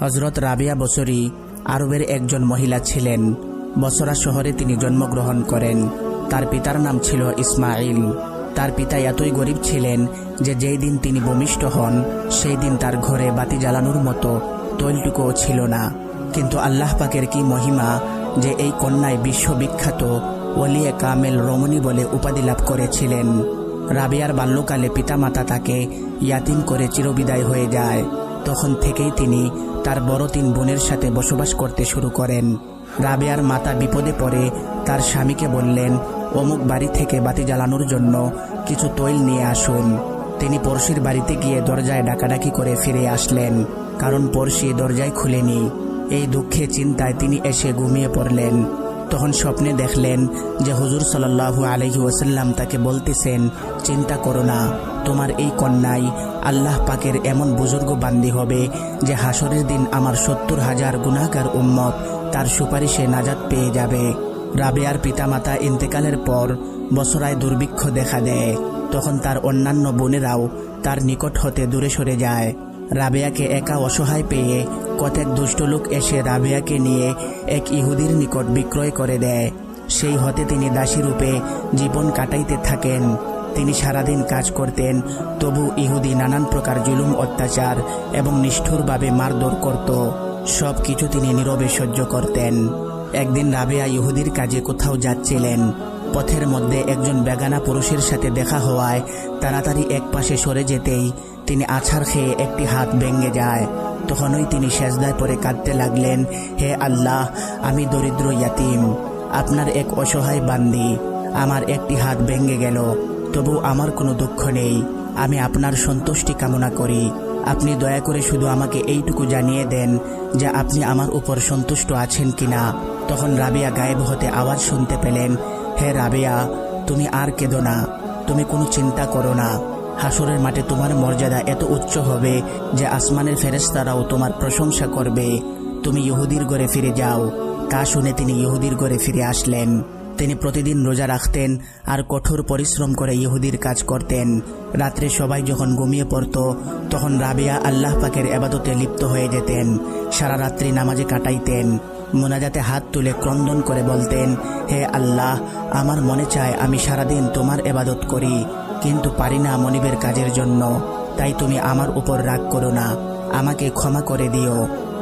হজরত রাবিয়া বসরি আরবের একজন মহিলা ছিলেন। বসরা শহরে তিনি জন্মগ্রহণ করেন। তার পিতার নাম ছিল ইসমাইল তার পিতা এতই গরিব ছিলেন যে যেই দিন তিনি ভূমিষ্ঠ হন, সেই দিন তার ঘরে বাতি জ্বালানোর মতো তৈলটুকুও ছিল না। কিন্তু আল্লাহ পাকের কি মহিমা যে এই কন্যায় বিশ্ববিখ্যাত ওলিয়ে কামেল রমণী বলে উপাধি লাভ করেছিলেন। রাবিয়ার বাল্যকালে পিতামাতা তাকে ইয়াতিম করে চিরবিদায় হয়ে যায়। তখন থেকেই তিনি তার বড় তিন বোনের সাথে বসবাস করতে শুরু করেন। রাবেয়ার মাতা বিপদে পড়ে, তার স্বামীকে বললেন, অমুক বাড়ি থেকে বাতি জ্বালানোর জন্য কিছু তৈল নিয়ে আসুন। তিনি পড়শির বাড়িতে গিয়ে দরজায় ডাকাডাকি করে ফিরে আসলেন, কারণ পড়শি দরজায় খুলেনি। এই দুঃখে চিন্তায় তিনি এসে ঘুমিয়ে পড়লেন। তখন স্বপ্নে দেখলেন যে হুজুর সাল্লাহু আলহি ওসাল্লাম তাকে বলতেছেন, চিন্তা করো না, তোমার এই কন্যাই আল্লাহ পাকের এমন বুজুর্গ বান্দি হবে যে হাসরের দিন আমার সত্তর হাজার গুণাকার উম্মত তার সুপারিশে নাজাত পেয়ে যাবে। রাবেয়ার পিতামাতা ইন্তেকালের পর বছরায় দুর্ভিক্ষ দেখা দেয়। তখন তার অন্যান্য বোনেরাও তার নিকট হতে দূরে সরে যায়। রাবেয়াকে একা অসহায় পেয়ে কতক দুষ্ট লোক এসে রাবেয়াকে নিয়ে এক ইহুদির নিকট বিক্রয় করে দেয়। সেই হতে তিনি দাসী রূপে জীবন কাটাইতে থাকেন। তিনি সারাদিন কাজ করতেন, তবু ইহুদি নানান প্রকার জুলুম, অত্যাচার এবং নিষ্ঠুরভাবে মারধর করত। সব কিছু তিনি নীরবে সহ্য করতেন। একদিন রাবেয়া ইহুদির কাজে কোথাও যাচ্ছিলেন। পথের মধ্যে একজন বেগানা পুরুষের সাথে দেখা হওয়ায় তাড়াতাড়ি এক পাশে সরে যেতেই তিনি আছাড় খেয়ে একটি হাত ভেঙে যায়। তখনই তিনি সেজদায় পরে কাঁদতে লাগলেন, হে আল্লাহ, আমি দরিদ্র ইয়াতিম। আপনার এক অসহায় বান্দি। আমার একটি হাত ভেঙে গেল। তবু আমার কোনো দুঃখ নেই। আমি আপনার সন্তুষ্টি কামনা করি। আপনি দয়া করে শুধু আমাকে এইটুকু জানিয়ে দেন যে আপনি আমার উপর সন্তুষ্ট আছেন কিনা। তখন রাবিয়া গায়েব হতে আওয়াজ শুনতে পেলেন, হে রাবিয়া, তুমি আর কেঁদো না। তুমি কোনো চিন্তা করো না। হাসরের মাঠে তোমার মর্যাদা এত উচ্চ হবে যে আসমানের ফেরেস্তারাও তোমার প্রশংসা করবে। তুমি ইহুদির ঘরে ফিরে যাও। তা শুনে তিনি ইহুদির ঘরে ফিরে আসলেন। তিনি প্রতিদিন রোজা রাখতেন আর কঠোর পরিশ্রম করে ইহুদির কাজ করতেন। রাত্রে সবাই যখন ঘুমিয়ে পড়ত, তখন রাবিয়া আল্লাহ পাকের এবাদতে লিপ্ত হয়ে যেতেন। সারা রাত্রি নামাজে কাটাইতেন। মোনাজাতে হাত তুলে ক্রন্দন করে বলতেন, হে আল্লাহ, আমার মনে চায় আমি সারাদিন তোমার এবাদত করি। কিন্তু পারি না মনিবের কাজের জন্য। তাই তুমি আমার উপর রাগ করো না। আমাকে ক্ষমা করে দিও।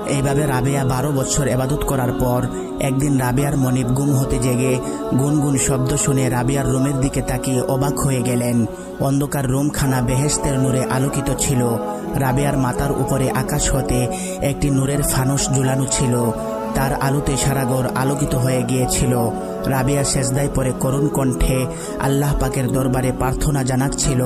এইভাবে রাবেয়া বারো বছর এবাদত করার পর একদিন রাবেয়ার মনিব গুম হতে জেগে গুনগুন শব্দ শুনে রাবিয়ার রুমের দিকে তাকিয়ে অবাক হয়ে গেলেন। অন্ধকার রুমখানা বেহেস্তের নূরে আলোকিত ছিল। রাবেয়ার মাতার উপরে আকাশ হতে একটি নূরের ফানুস ঝুলানো ছিল। তার আলোতে সারাগর আলোকিত হয়ে গিয়েছিল। রাবিয়া সেজদায় পরে করুণ কণ্ঠে আল্লাহ পাকের দরবারে প্রার্থনা জানাচ্ছিল,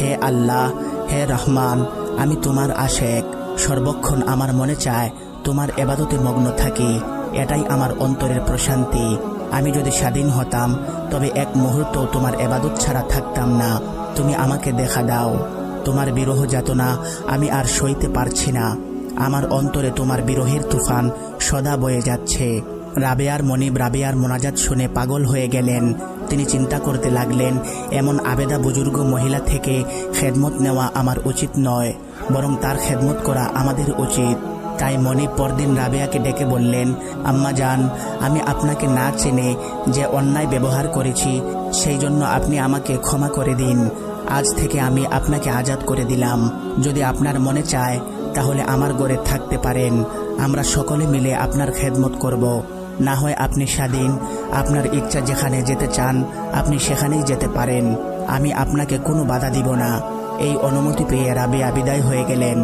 হে আল্লাহ, হে রহমান, আমি তোমার আশেক। সর্বক্ষণ আমার মনে চায় তোমার এবাদতে মগ্ন থাকি। এটাই আমার অন্তরের প্রশান্তি। আমি যদি স্বাধীন হতাম, তবে এক মুহূর্ত তোমার এবাদত ছাড়া থাকতাম না। তুমি আমাকে দেখা দাও। তোমার বিরহ যাতনা আমি আর সইতে পারছি না। আমার অন্তরে তোমার বিরহের তুফান সদা বয়ে যাচ্ছে। রাবেয়ার মনিব, রাবেয়ার মোনাজাত শুনে পাগল হয়ে গেলেন। তিনি চিন্তা করতে লাগলেন, এমন আবেদা বুজুর্গ মহিলা থেকে খেদমত নেওয়া আমার উচিত নয়, বরং তার খেদমত করা আমাদের উচিত। তাই মনিব পরদিন রাবেয়াকে ডেকে বললেন, আম্মা যান আমি আপনাকে না চেনে যে অন্যায় ব্যবহার করেছি, সেই জন্য আপনি আমাকে ক্ষমা করে দিন। আজ থেকে আমি আপনাকে আজাদ করে দিলাম। যদি আপনার মনে চায় তাহলে আমার গড়ে থাকতে পারেন। আমরা সকলে মিলে আপনার খেদমত করব। না হয় আপনি স্বাধীন, আপনার ইচ্ছা যেখানে যেতে চান, আপনি সেখানেই যেতে পারেন। আমি আপনাকে কোনো বাধা দিব না। এই অনুমতি পেয়ে রাবিয়া বিদায় হয়ে গেলেন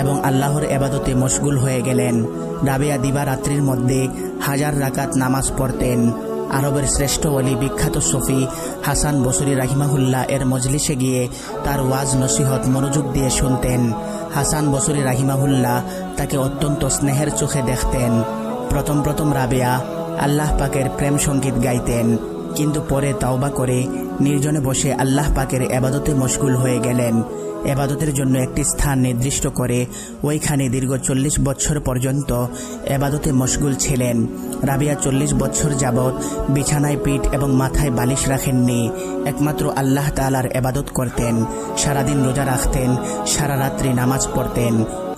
এবং আল্লাহর এবাদতে মশগুল হয়ে গেলেন। রাবিয়া দিবারাত্রির মধ্যে হাজার রাকাত নামাজ পড়তেন। আরবের শ্রেষ্ঠ অলি বিখ্যাত সফি হাসান বসরি রাহিমাহুল্লাহ এর মজলিসে গিয়ে তার ওয়াজ, নসিহত, মনোযোগ দিয়ে শুনতেন। হাসান বসরি রাহিমাহুল্লাহ তাকে অত্যন্ত স্নেহের চোখে দেখতেন। প্রথম প্রথম রাবেয়া আল্লাহ পাকের প্রেম সংগীত গাইতেন। কিন্তু পরে তাওবা করে নির্জনে বসে আল্লাহ পাকের এবাদতে মশগুল হয়ে গেলেন। এবাদতের জন্য একটি স্থান নির্দিষ্ট করে ওইখানে দীর্ঘ চল্লিশ বছর পর্যন্ত এবাদতে মশগুল ছিলেন। রাবিয়া চল্লিশ বছর যাবৎ বিছানায় পিঠ এবং মাথায় বালিশ রাখেননি। একমাত্র আল্লাহ তালার এবাদত করতেন, সারাদিন রোজা রাখতেন, সারা রাত্রি নামাজ পড়তেন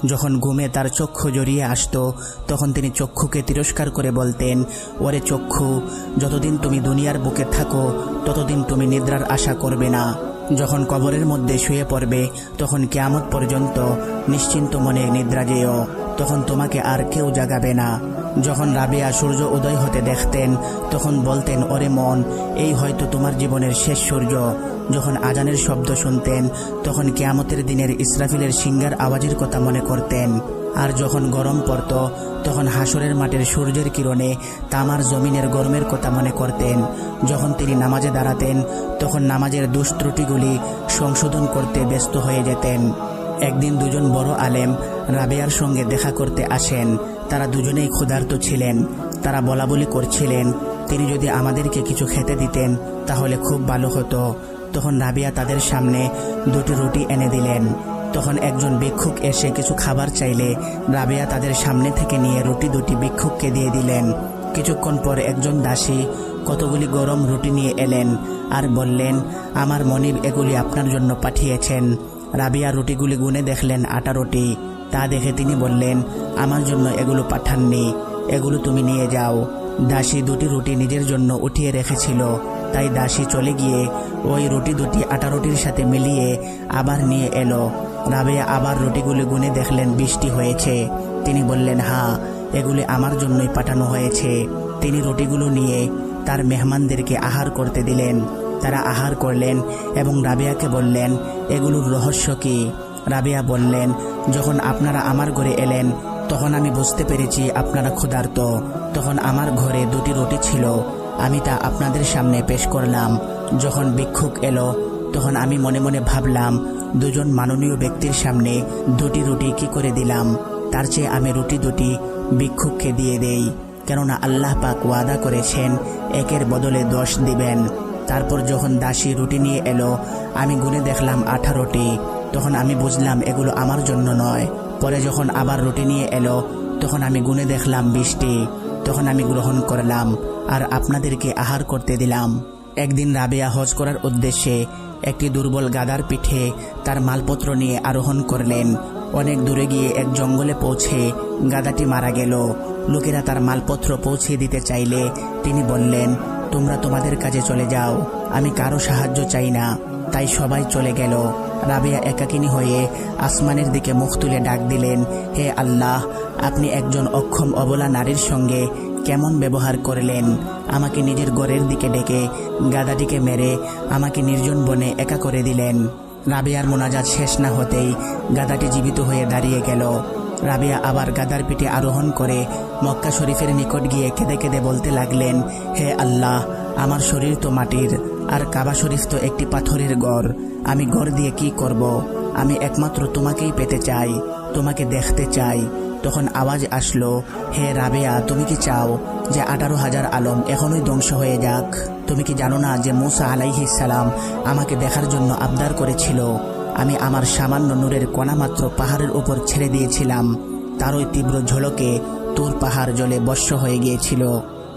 যখন ঘুমে তার চক্ষু জড়িয়ে আসত, তখন তিনি চক্ষুকে তিরস্কার করে বলতেন, ওরে চক্ষু, যতদিন তুমি দুনিয়ার বুকে থাকো, ততদিন তুমি নিদ্রার আশা করবে না। যখন কবরের মধ্যে শুয়ে পড়বে, তখন কেয়ামত পর্যন্ত নিশ্চিন্ত মনে নিদ্রা যেও। তখন তোমাকে আর কেউ জাগাবে না। যখন রাবেয়া সূর্য উদয় হতে দেখতেন, তখন বলতেন, ওরে মন, এই হয়তো তোমার জীবনের শেষ সূর্য। যখন আজানের শব্দ শুনতেন, তখন কেয়ামতের দিনের ইসরাফিলের সিঙ্গার আওয়াজের কথা মনে করতেন। আর যখন গরম পড়ত, তখন হাসরের মাঠের সূর্যের কিরণে তামার জমিনের গরমের কথা মনে করতেন। যখন তিনি নামাজে দাঁড়াতেন, তখন নামাজের দুষ্ত্রুটিগুলি সংশোধন করতে ব্যস্ত হয়ে যেতেন। একদিন দুজন বড় আলেম রাবেয়ার সঙ্গে দেখা করতে আসেন। তারা দুজনেই ক্ষুধার্ত ছিলেন, তারা বলা বলি করছিলেন, তিনি যদি আমাদেরকে কিছু খেতে দিতেন, তাহলে খুব ভালো হতো। তখন রাবিয়া তাদের সামনে দুটি রুটি এনে দিলেন। তখন একজন ভিক্ষুক এসে কিছু খাবার চাইলে রাবেয়া তাদের সামনে থেকে নিয়ে রুটি দুটি ভিক্ষুককে দিয়ে দিলেন। কিছুক্ষণ পর একজন দাসী কতগুলি গরম রুটি নিয়ে এলেন আর বললেন, আমার মনিব এগুলি আপনার জন্য পাঠিয়েছেন। রাবিয়া রুটিগুলি গুনে দেখলেন আটা রুটি। তা দেখে তিনি বললেন, আমার জন্য এগুলো পাঠাননি, এগুলো তুমি নিয়ে যাও। দাসী দুটি রুটি নিজের জন্য উঠিয়ে রেখেছিল। তাই দাসী চলে গিয়ে ওই রুটি দুটি আটা রুটির সাথে মিলিয়ে আবার নিয়ে এলো। রাবেয়া আবার রুটিগুলি গুনে দেখলেন, বৃষ্টি হয়েছে। তিনি বললেন হ্যাঁ এগুলি আমার জন্যই পাঠানো হয়েছে। তিনি রুটিগুলো নিয়ে তার মেহমানদেরকে আহার করতে দিলেন। তারা আহার করলেন এবং রাবেয়াকে বললেন, এগুলোর রহস্য কি? রাবেয়া বললেন, যখন আপনারা আমার ঘরে এলেন, তখন আমি বুঝতে পেরেছি আপনারা ক্ষুধার্ত। তখন আমার ঘরে দুটি রুটি ছিল। আমি তা আপনাদের সামনে পেশ করলাম। যখন ভিক্ষুক এলো, তখন আমি মনে মনে ভাবলাম, দুজন মাননীয় ব্যক্তির সামনে দুটি রুটি কি করে দিলাম? তার চেয়ে আমি রুটি দুটি ভিক্ষুককে দিয়ে দেই, কেননা আল্লাহ পাক ওয়াদা করেছেন, একের বদলে দশ দিবেন। তারপর যখন দাসী রুটি নিয়ে এলো, আমি গুনে দেখলাম আঠারোটি। তখন আমি বুঝলাম, এগুলো আমার জন্য নয়। পরে যখন আবার রুটি নিয়ে এলো, তখন আমি গুনে দেখলাম বৃষ্টি তখন আমি গ্রহণ করলাম আর আপনাদেরকে আহার করতে দিলাম। একদিন রাবেয়া হজ করার উদ্দেশ্যে একটি দুর্বল গাদার পিঠে তার মালপত্র নিয়ে আরোহণ করলেন। অনেক দূরে গিয়ে এক জঙ্গলে পৌঁছে গাদাটি মারা গেল। লোকেরা তার মালপত্র পৌঁছে দিতে চাইলে তিনি বললেন, তোমরা তোমাদের কাজে চলে যাও, আমি কারও সাহায্য চাই না। তাই সবাই চলে গেল। রাবেয়া একাকিনী হয়ে আসমানের দিকে মুখ তুলে ডাক দিলেন, হে আল্লাহ, আপনি একজন অক্ষম অবলা নারীর সঙ্গে কেমন ব্যবহার করলেন? আমাকে নিজের গড়ের দিকে ডেকে গাদাটিকে মেরে আমাকে নির্জন বনে একা করে দিলেন। রাবেয়ার মোনাজাত শেষ না হতেই গাদাটি জীবিত হয়ে দাঁড়িয়ে গেল। রাবিয়া আবার গাদার পিঠে আরোহণ করে মক্কা শরীফের নিকট গিয়ে কেঁদে কেঁদে বলতে লাগলেন, হে আল্লাহ, আমার শরীর তো মাটির। আর কাবা শরীফ তো একটি পাথরের গড়। আমি গড় দিয়ে কি করব। আমি একমাত্র তোমাকেই পেতে চাই, তোমাকে দেখতে চাই। তখন আওয়াজ আসলো, হে রাবেয়া, তুমি কি চাও যে আঠারো হাজার আলম এখনোই ধ্বংস হয়ে যাক? তুমি কি জানো না যে মুসা আলাইহিসালাম আমাকে দেখার জন্য আবদার করেছিল? আমি আমার সামান্য নূরের কণামাত্র পাহাড়ের উপর ছেড়ে দিয়েছিলাম। তার ওই তীব্র ঝলকে তোর পাহাড় জলে বর্ষ হয়ে গিয়েছিল।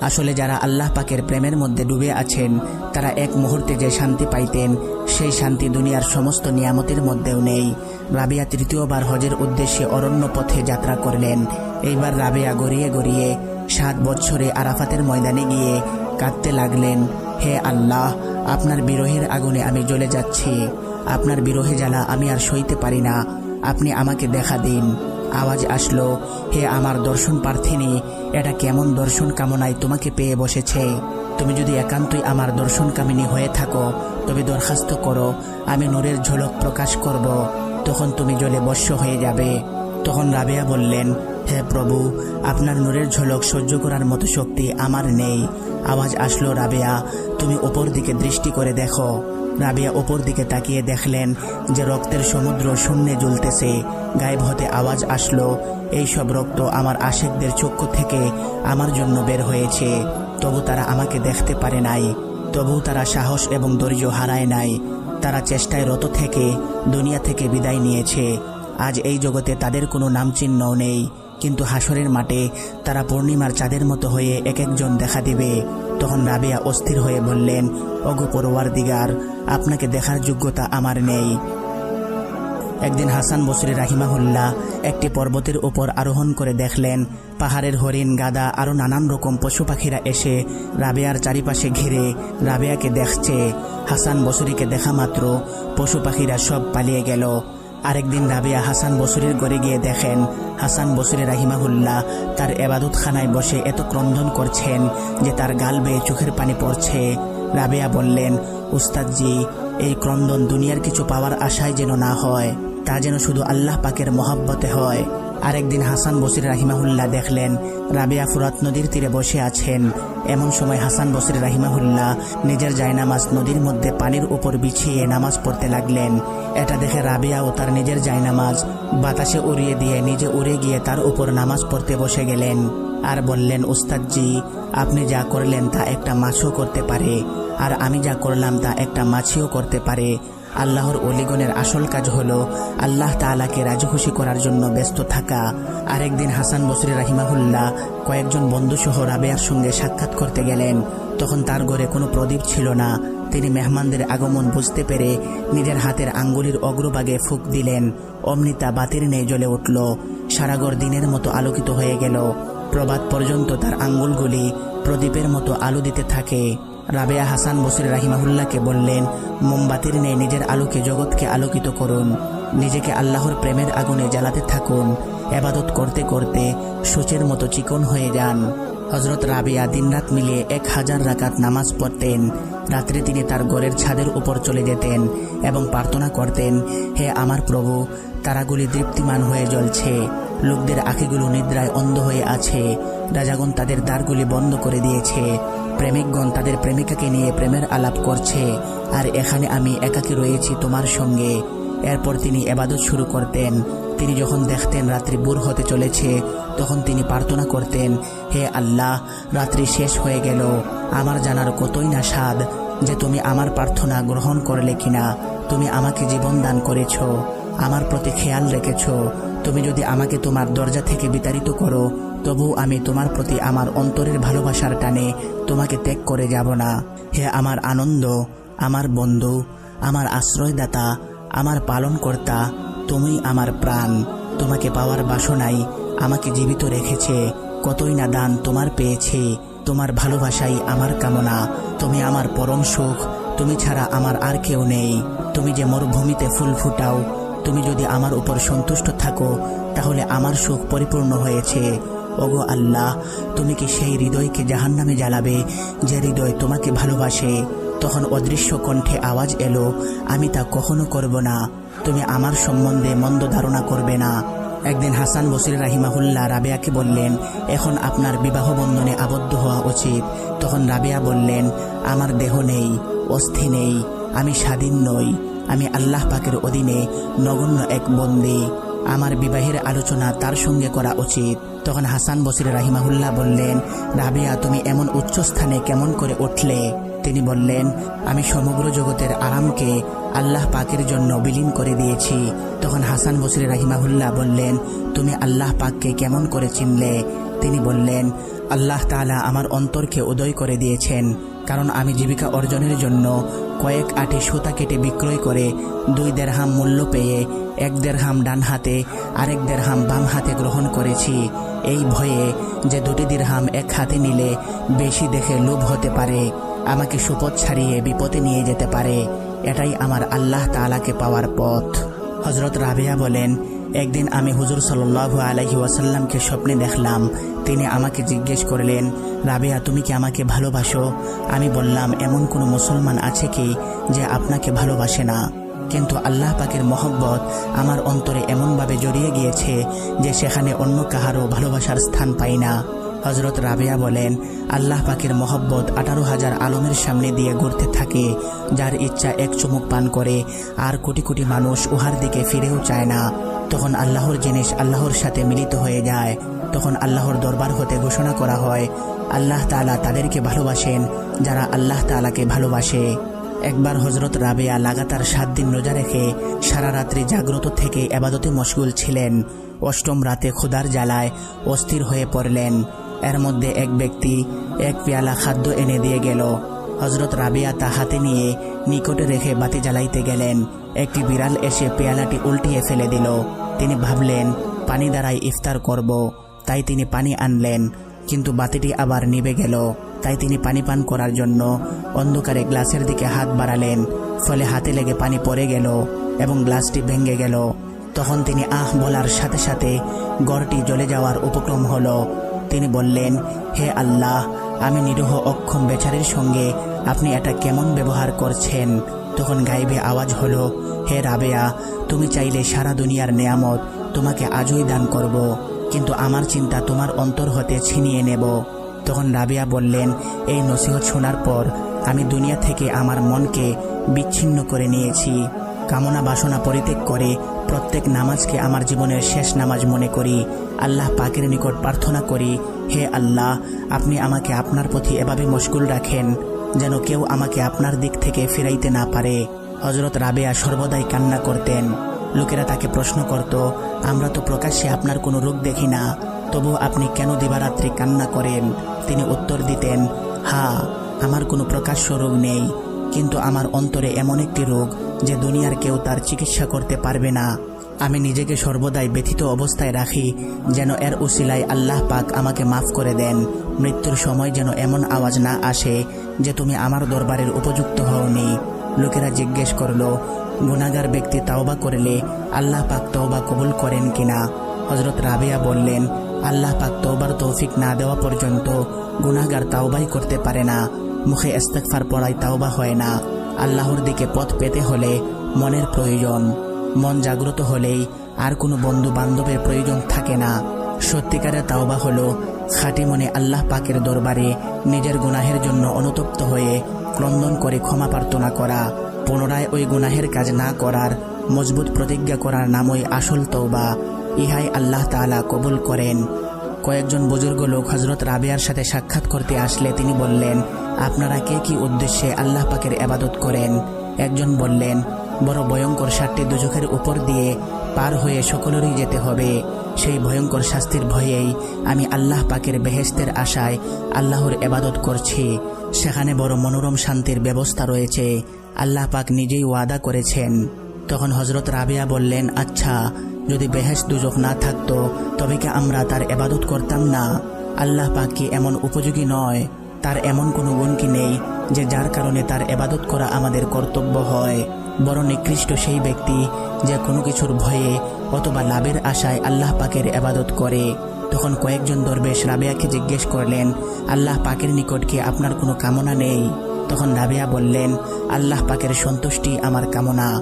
আসলে যারা আল্লাহ পাকের প্রেমের মধ্যে ডুবে আছেন, তারা এক মুহূর্তে যে শান্তি পাইতেন, সেই শান্তি দুনিয়ার সমস্ত নিয়ামতের মধ্যেও নেই। রাবিয়া তৃতীয়বার হজের উদ্দেশ্যে অরণ্য পথে যাত্রা করলেন। এইবার রাবেয়া গড়িয়ে গড়িয়ে সাত বছরে আরাফাতের ময়দানে গিয়ে কাঁদতে লাগলেন, হে আল্লাহ, আপনার বিরহের আগুনে আমি জ্বলে যাচ্ছি। আপনার বিরহে জ্বালা আমি আর সইতে পারি না। আপনি আমাকে দেখা দিন। আওয়াজ আসলো, হে আমার দর্শন প্রার্থিনী, এটা কেমন দর্শন কামনায় তোমাকে পেয়ে বসেছে? তুমি যদি একান্তই আমার দর্শন কামিনী হয়ে থাকো, তবে দরখাস্ত করো, আমি নূরের ঝলক প্রকাশ করব। তখন তুমি জলে বর্ষ হয়ে যাবে। তখন রাবেয়া বললেন, হে প্রভু, আপনার নূরের ঝলক সহ্য করার মতো শক্তি আমার নেই। আওয়াজ আসলো রাবেয়া, তুমি ওপর দিকে দৃষ্টি করে দেখো। রাবিয়া ওপর দিকে তাকিয়ে দেখলেন যে রক্তের সমুদ্র শূন্যে জ্বলতেছে। গায়েব হতে আওয়াজ আসলো, এই সব রক্ত আমার আশেকদের চক্ষু থেকে আমার জন্য বের হয়েছে। তবু তারা আমাকে দেখতে পারে নাই। তবু তারা সাহস এবং ধৈর্য হারায় নাই। তারা চেষ্টায় রত থেকে, দুনিয়া থেকে বিদায় নিয়েছে। আজ এই জগতে তাদের কোনো নামচিহ্নও নেই। কিন্তু হাসরের মাঠে তারা পূর্ণিমার চাঁদের মতো হয়ে এক একজন দেখা দিবে। তখন রাবেয়া অস্থির হয়ে বললেন অগো পরোয়ার দিগার আপনাকে দেখার যোগ্যতা আমার নেই। একদিন হাসান বসরি রাহিমাহুল্লাহ একটি পর্বতের উপর আরোহণ করে দেখলেন, পাহাড়ের হরিণ, গাদা আরও নানান রকম পশু পাখিরা এসে রাবেয়ার চারিপাশে ঘিরে রাবেয়াকে দেখছে। হাসান বসরিকে দেখা মাত্র পশু পাখিরা সব পালিয়ে গেল। আরেকদিন রাবিয়া হাসান বসুরের ঘরে গিয়ে দেখেন, হাসান বসুরি রাহিমাহুল্লাহ তার এবাদতখানায় বসে এত ক্রন্দন করছেন যে তার গাল বেয়ে চোখের পানি পড়ছে। রাবেয়া বললেন, উস্তাদজি, এই ক্রন্দন দুনিয়ার কিছু পাওয়ার আশায় যেন না হয়, তা যেন শুধু আল্লাহ পাকের মহাব্বতে হয়। আরেকদিন হাসান বসির রাহিমাহুল্লাহ দেখলেন, রাবিয়া ফুরাত নদীর তীরে বসে আছেন। এমন সময় হাসান বসির রাহিমাহুল্লাহ নিজের জায়নামাজ নদীর মধ্যে পানির উপর বিছিয়ে নামাজ পড়তে লাগলেন। এটা দেখে রাবিয়া ও তার নিজের জায়নামাজ বাতাসে উড়িয়ে দিয়ে নিজে উড়ে গিয়ে তার উপর নামাজ পড়তে বসে গেলেন। আর বললেন উস্তাদজি আপনি যা করলেন তা একটা মাছও করতে পারে, আর আমি যা করলাম তা একটা মাছিও করতে পারে। আল্লাহর অলিগণের আসল কাজ হল আল্লাহ তালাকে রাজি খুশি করার জন্য ব্যস্ত থাকা। আরেকদিন হাসান বসরি রাহিমাহুল্লাহ কয়েকজন বন্ধুসহ রাবেয়ার সঙ্গে সাক্ষাৎ করতে গেলেন। তখন তার ঘরে কোনো প্রদীপ ছিল না। তিনি মেহমানদের আগমন বুঝতে পেরে নিজের হাতের আঙ্গুলির অগ্রভাগে ফুক দিলেন। অমৃতা বাতির নেই জ্বলে উঠল। সারাগর দিনের মতো আলোকিত হয়ে গেল। প্রবাদ পর্যন্ত তার আঙ্গুলগুলি প্রদীপের মতো আলো দিতে থাকে। রাবেয়া হাসান বসির রাহিমাহুল্লাহকে বললেন, মোমবাতির নেই নিজের আলোকে জগৎকে আলোকিত করুন। নিজেকে আল্লাহর প্রেমের আগুনে জ্বালাতে থাকুন। এবাদত করতে করতে সূচের মতো চিকন হয়ে যান। হজরত রাবিয়া দিনরাত মিলিয়ে এক হাজার রাকাত নামাজ পড়তেন। রাত্রে তিনি তার ঘরের ছাদের উপর চলে যেতেন এবং প্রার্থনা করতেন, হে আমার প্রভু, তারাগুলি দীপ্তিমান হয়ে জ্বলছে। লোকদের আখিগুলো নিদ্রায় অন্ধ হয়ে আছে। রাজাগণ তাদের দ্বারগুলি বন্ধ করে দিয়েছে। প্রেমিকগণ তাদের প্রেমিকাকে নিয়ে প্রেমের আলাপ করছে, আর এখানে আমি একাকী রয়েছি তোমার সঙ্গে। এরপর তিনি এবাদত শুরু করতেন। তিনি যখন দেখতেন রাত্রি বুর হতে চলেছে, তখন তিনি প্রার্থনা করতেন, হে আল্লাহ, রাত্রি শেষ হয়ে গেল। আমার জানার কতই না স্বাদ যে তুমি আমার প্রার্থনা গ্রহণ করলে কিনা। তুমি আমাকে জীবন দান করেছ, আমার প্রতি খেয়াল রেখেছ তুমি যদি আমাকে তোমার দরজা থেকে বিতাড়িত করো, তবু আমি তোমার প্রতি আমার অন্তরের ভালোবাসার টানে তোমাকে ত্যাগ করে যাব না। হে আমার আনন্দ, আমার বন্ধু, আমার আশ্রয়দাতা, আমার পালনকর্তা তুমি আমার প্রাণ। তোমাকে পাওয়ার বাসনাই আমাকে জীবিত রেখেছে, কতই না দান তোমার পেয়েছে। তোমার ভালোবাসাই আমার কামনা, তুমি আমার পরম সুখ, তুমি ছাড়া আমার আর কেউ নেই। তুমি যে মরুভূমিতে ফুল ফুটাও তুমি যদি আমার উপর সন্তুষ্ট থাকো, তাহলে আমার সুখ পরিপূর্ণ হয়েছে। ওগো আল্লাহ, তুমি কি সেই হৃদয়কে জাহান নামে জ্বালাবে, যে হৃদয় তোমাকে ভালোবাসে? তখন অদৃশ্য কণ্ঠে আওয়াজ এলো, আমি তা কখনো করব না। তুমি আমার সম্বন্ধে মন্দ ধারণা করবে না। একদিন হাসান বসির রাহিমাহুল্লাহ রাবেয়াকে বললেন, এখন আপনার বিবাহ বন্ধনে আবদ্ধ হওয়া উচিত। তখন রাবেয়া বললেন, আমার দেহ নেই, অস্থি নেই, আমি স্বাধীন নই। আমি আল্লাহ পাকের অধীনে নগণ্য এক বন্দী। আমার বিবাহের আলোচনা তার সঙ্গে করা উচিত। তখন হাসান বসির রাহিমাহুল্লাহ বললেন, রাবিয়া, তুমি এমন উচ্চ স্থানে কেমন করে উঠলে? তিনি বললেন, আমি সমগ্র জগতের আরামকে আল্লাহ পাকের জন্য বিলীন করে দিয়েছি। তখন হাসান বসির রাহিমাহুল্লাহ বললেন, তুমি আল্লাহ পাককে কেমন করে চিনলে? তিনি বললেন, আল্লাহ তাআলা আমার অন্তরকে উদয় করে দিয়েছেন, কারণ আমি জীবিকা অর্জনের জন্য কয়েক আটে সুতা কেটে বিক্রয় করে দুই দেড়হাম মূল্য পেয়ে এক দেড়হাম ডান হাতে, আরেক দেড়হাম বাম হাতে গ্রহণ করেছি। এই ভয়ে যে দুটি দিরহাম এক হাতে নিলে বেশি দেখে লোভ হতে পারে, আমাকে সুপথ ছাড়িয়ে বিপদে নিয়ে যেতে পারে। এটাই আমার আল্লাহ তাআলাকে পাওয়ার পথ। হজরত রাবিয়া বলেন একদিন আমি হুজুর সাল্লাহ আলহি ওয়াসাল্লামকে স্বপ্নে দেখলাম। তিনি আমাকে জিজ্ঞেস করলেন, রাবেয়া, তুমি কি আমাকে ভালোবাসো? আমি বললাম, এমন কোনো মুসলমান আছে কি যে আপনাকে ভালোবাসে না? কিন্তু আল্লাহ পাকের মহব্বত আমার অন্তরে এমনভাবে জড়িয়ে গিয়েছে যে সেখানে অন্য কাহারও ভালোবাসার স্থান পাই না। হজরত রাবেয়া বলেন, আল্লাহ পাকের মহব্বত আঠারো হাজার আলমের সামনে দিয়ে ঘুরতে থাকে, যার ইচ্ছা এক চুমুক পান করে, আর কোটি কোটি মানুষ উহার দিকে ফিরেও চায় না। তখন আল্লাহর জিনিস আল্লাহর সাথে মিলিত হয়ে যায়। তখন আল্লাহর দরবার হতে ঘোষণা করা হয়, আল্লাহ তালা তাদেরকে ভালোবাসেন, যারা আল্লাহ তালাকে ভালোবাসে। একবার হজরত রাবেয়া লাগাতার সাত দিন রোজা রেখে সারা রাত্রি জাগ্রত থেকে এবাদতে মশগুল ছিলেন। অষ্টম রাতে ক্ষুধার জ্বালায় অস্থির হয়ে পড়লেন। এর মধ্যে এক ব্যক্তি এক পেয়ালা খাদ্য এনে দিয়ে গেল। হজরত রাবিয়া তা হাতে নিয়ে নিকটে রেখে বাতি জ্বালাইতে গেলেন। একটি বিড়াল এসে পেয়ালাটি উল্টিয়ে ফেলে দিল। তিনি ভাবলেন, পানি দ্বারাই ইফতার করব। তাই তিনি পানি আনলেন, কিন্তু বাতিটি আবার নিভে গেল। তাই তিনি পানি পান করার জন্য অন্ধকারে গ্লাসের দিকে হাত বাড়ালেন, ফলে হাতে লেগে পানি পড়ে গেল এবং গ্লাসটি ভেঙে গেল। তখন তিনি, আহ! বলার সাথে সাথে গড়টি জ্বলে যাওয়ার উপক্রম হল। তিনি বললেন, হে আল্লাহ, আমি নিরীহ অক্ষম বেচারির সঙ্গে আপনি এটা কেমন ব্যবহার করছেন? তখন গাইবে আওয়াজ হলো, হে রাবেয়া, তুমি চাইলে সারা দুনিয়ার নেয়ামত তোমাকে আজই দান করব, কিন্তু আমার চিন্তা তোমার অন্তর হতে ছিনিয়ে নেব। তখন রাবেয়া বললেন, এই নসিহত শোনার পর আমি দুনিয়া থেকে আমার মনকে বিচ্ছিন্ন করে নিয়েছি। কামনা বাসনা পরিত্যাগ করে প্রত্যেক নামাজকে আমার জীবনের শেষ নামাজ মনে করি। আল্লাহ পাকের নিকট প্রার্থনা করি, হে আল্লাহ, আপনি আমাকে আপনার প্রতি এভাবে মশগুল রাখেন। যেন কেউ আমাকে আপনার দিক থেকে ফিরাইতে না পারে। হজরত রাবেয়া সর্বদাই কান্না করতেন। লোকেরা তাকে প্রশ্ন করত, আমরা তো প্রকাশ্যে আপনার কোনো রোগ দেখি না তবু আপনি কেন দিবারাত্রি কান্না করেন? তিনি উত্তর দিতেন, হা, আমার কোনো প্রকাশ্য রোগ নেই, কিন্তু আমার অন্তরে এমন একটি রোগ যে দুনিয়ার কেউ তার চিকিৎসা করতে পারবে না। আমি নিজেকে সর্বদাই ব্যথিত অবস্থায় রাখি, যেন এর উসিলায় আল্লাহ পাক আমাকে মাফ করে দেন। মৃত্যুর সময় যেন এমন আওয়াজ না আসে যে তুমি আমার দরবারের উপযুক্ত হওনি লোকেরা জিজ্ঞেস করল গুনাগার ব্যক্তি তাওবা করলে আল্লাহ পাক তওবা কবুল করেন কিনা? হজরত রাবিয়া বললেন, আল্লাহ পাক তওবার তৌফিক না দেওয়া পর্যন্ত গুনাগার তাওবাই করতে পারে না। মুখে ইস্তেগফার পড়াই তাওবা হয় না। আল্লাহর দিকে পথ পেতে হলে মনের প্রয়োজন। মন জাগ্রত হলেই আর কোনো বন্ধু বান্ধবের প্রয়োজন থাকে না। সত্যিকারের তাওবা হলো খাঁটি মনে আল্লাহ পাকের দরবারে নিজের গুনাহের জন্য অনুতপ্ত হয়ে ক্রন্দন করে ক্ষমা প্রার্থনা করা, পুনরায় ওই গুনাহের কাজ না করার, মজবুত প্রতিজ্ঞা করার নামই আসল তৌবা ইহাই আল্লাহ তাআলা কবুল করেন। কয়েকজন বুজুর্গ লোক হজরত রাবিয়ার সাথে সাক্ষাৎ করতে আসলে তিনি বললেন, আপনারা কে কি উদ্দেশ্যে আল্লাহ পাকের এবাদত করেন? একজন বললেন বড় ভয়ঙ্কর সাতটি দুজখের উপর দিয়ে পার হয়ে সকলেরই যেতে হবে। সেই ভয়ঙ্কর শাস্তির ভয়েই আমি আল্লাহ পাকের বেহেস্তের আশায় আল্লাহর এবাদত করছি। সেখানে বড় মনোরম শান্তির ব্যবস্থা রয়েছে। আল্লাহ পাক নিজেই ওয়াদা করেছেন। তখন হজরত রাবিয়া বললেন আচ্ছা যদি বেহেস দুজক না থাকতো, তবে কি আমরা তার এবাদত করতাম না? আল্লাহ পাক কি এমন উপযোগী নয়? তার এমন কোনো গুণ কি নেই যে যার কারণে তার এবাদত করা আমাদের কর্তব্য হয়? বড় নিকৃষ্ট সেই ব্যক্তি যে কোনো কিছুর ভয়ে অথবা লাভের আশায় আল্লাহ পাকের এবাদত করে। তখন কয়েকজন দরবেশ রাবেয়াকে জিজ্ঞেস করলেন, আল্লাহ পাকের নিকট কি আপনার কোনো কামনা নেই? তখন রাবেয়া বললেন, আল্লাহ পাকের সন্তুষ্টি আমার কামনা।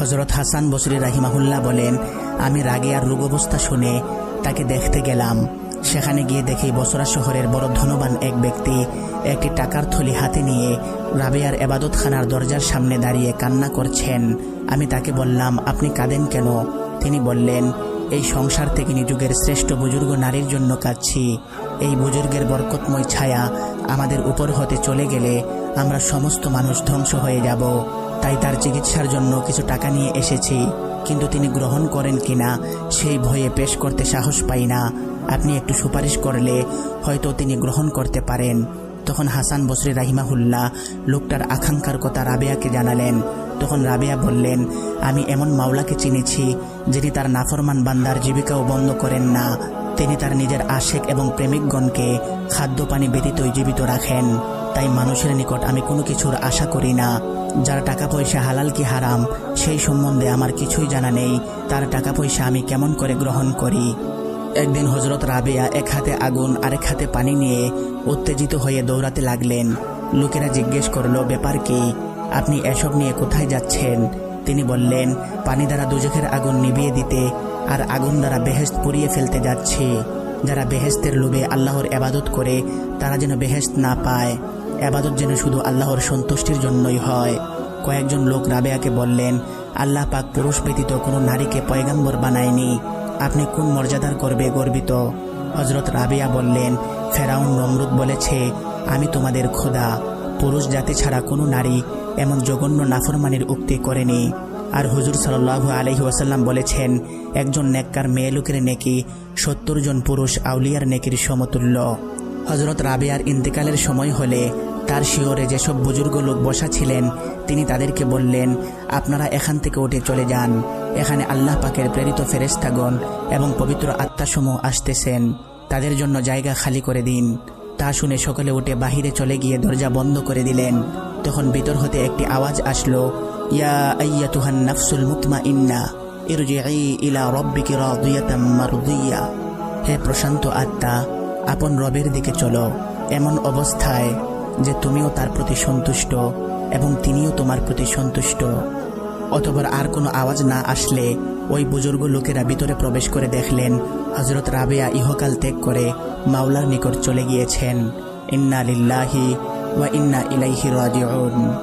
হজরত হাসান বসরি রাহিমাহুল্লাহ বলেন, আমি রাগে আর রোগ অবস্থা শুনে তাকে দেখতে গেলাম। সেখানে গিয়ে দেখি বসরা শহরের বড় ধনবান এক ব্যক্তি একটি টাকার থলি হাতে নিয়ে রাবেয়ার এবাদতখানার দরজার সামনে দাঁড়িয়ে কান্না করছেন। আমি তাকে বললাম, আপনি কাঁদেন কেন? তিনি বললেন, এই সংসার থেকে যুগের শ্রেষ্ঠ বুজুর্গ নারীর জন্য কাঁদছি। এই বুজুর্গের বরকতময় ছায়া আমাদের উপর হতে চলে গেলে আমরা সমস্ত মানুষ ধ্বংস হয়ে যাব। তাই তার চিকিৎসার জন্য কিছু টাকা নিয়ে এসেছি। কিন্তু তিনি গ্রহণ করেন কিনা, সেই ভয়ে পেশ করতে সাহস পাই না। আপনি একটু সুপারিশ করলে হয়তো তিনি গ্রহণ করতে পারেন। তখন হাসান বসরি রাহিমাহুল্লাহ লোকটার আকাঙ্ক্ষার কথা রাবেয়াকে জানালেন। তখন রাবেয়া বললেন, আমি এমন মাওলাকে চিনেছি যিনি তার নাফরমান বান্দার জীবিকাও বন্ধ করেন না। তিনি তার নিজের আশেক এবং প্রেমিকগণকে খাদ্য পানি জীবিত রাখেন। তাই মানুষের নিকট আমি কোনো কিছুর আশা করি না। যার টাকা পয়সা হালাল কি হারাম, সেই সম্বন্ধে আমার কিছুই জানা নেই। তার টাকা পয়সা আমি কেমন করে গ্রহণ করি? একদিন হজরত রাবেয়া এক হাতে আগুন, আরেক হাতে পানি নিয়ে উত্তেজিত হয়ে দৌড়াতে লাগলেন। লোকেরা জিজ্ঞেস করল, ব্যাপার কি? আপনি এসব নিয়ে কোথায় যাচ্ছেন? তিনি বললেন, পানি দ্বারা দুজখের আগুন নিভিয়ে দিতে আর আগুন দ্বারা বেহেস্ত পুড়িয়ে ফেলতে যাচ্ছে। যারা বেহেস্তের লোভে আল্লাহর এবাদত করে, তারা যেন বেহেস্ত না পায়। এবাদত যেন শুধু আল্লাহর সন্তুষ্টির জন্যই হয়। কয়েকজন লোক রাবেয়াকে বললেন, আল্লাহ পাক পুরুষ ব্যতীত কোনো নারীকে পয়গাম্বর বানায়নি। আপনি কোন মর্যাদার করবে গর্বিত? হজরত রাবিয়া বললেন, ফেরাউন নমরুদ বলেছে, আমি তোমাদের খোদা। পুরুষ জাতি ছাড়া কোনো নারী এমন জঘন্য নাফরমানির উক্তি করেনি। আর হুজুর সাল্লাহু আলহি ওয়াসাল্লাম বলেছেন, একজন নেককার মেয়ে লোকের নেকি সত্তর জন পুরুষ আউলিয়ার নেকির সমতুল্য। হজরত রাবেয়ার ইন্তেকালের সময় হলে তার শিওরে যেসব বুজুর্গ লোক বসা ছিলেন, তিনি তাদেরকে বললেন, আপনারা এখান থেকে উঠে চলে যান। এখানে আল্লাহ পাকের প্রেরিত ফেরেস্তাগণ এবং পবিত্র আত্মাসমূহ আসতেছেন। তাদের জন্য জায়গা খালি করে দিন। তা শুনে সকলে উঠে বাহিরে চলে গিয়ে দরজা বন্ধ করে দিলেন। তখন ভিতর হতে একটি আওয়াজ আসলো, ইয়া আইয়াতুহান নাফসুল মুতমা ইন্না ইলা হে প্রশান্ত আত্মা, আপন রবের দিকে চলো। এমন অবস্থায় যে তুমিও তার প্রতি সন্তুষ্ট এবং তিনিও তোমার প্রতি সন্তুষ্ট। অতপর আর কোনো আওয়াজ না আসলে ওই বুজুর্গ লোকেরা ভিতরে প্রবেশ করে দেখলেন হজরত রাবেয়া ইহকাল ত্যাগ করে মাওলার নিকট চলে গিয়েছেন। ইন্না লিল্লাহি ওয়া ইন্না ইলাইহি রাজিউন।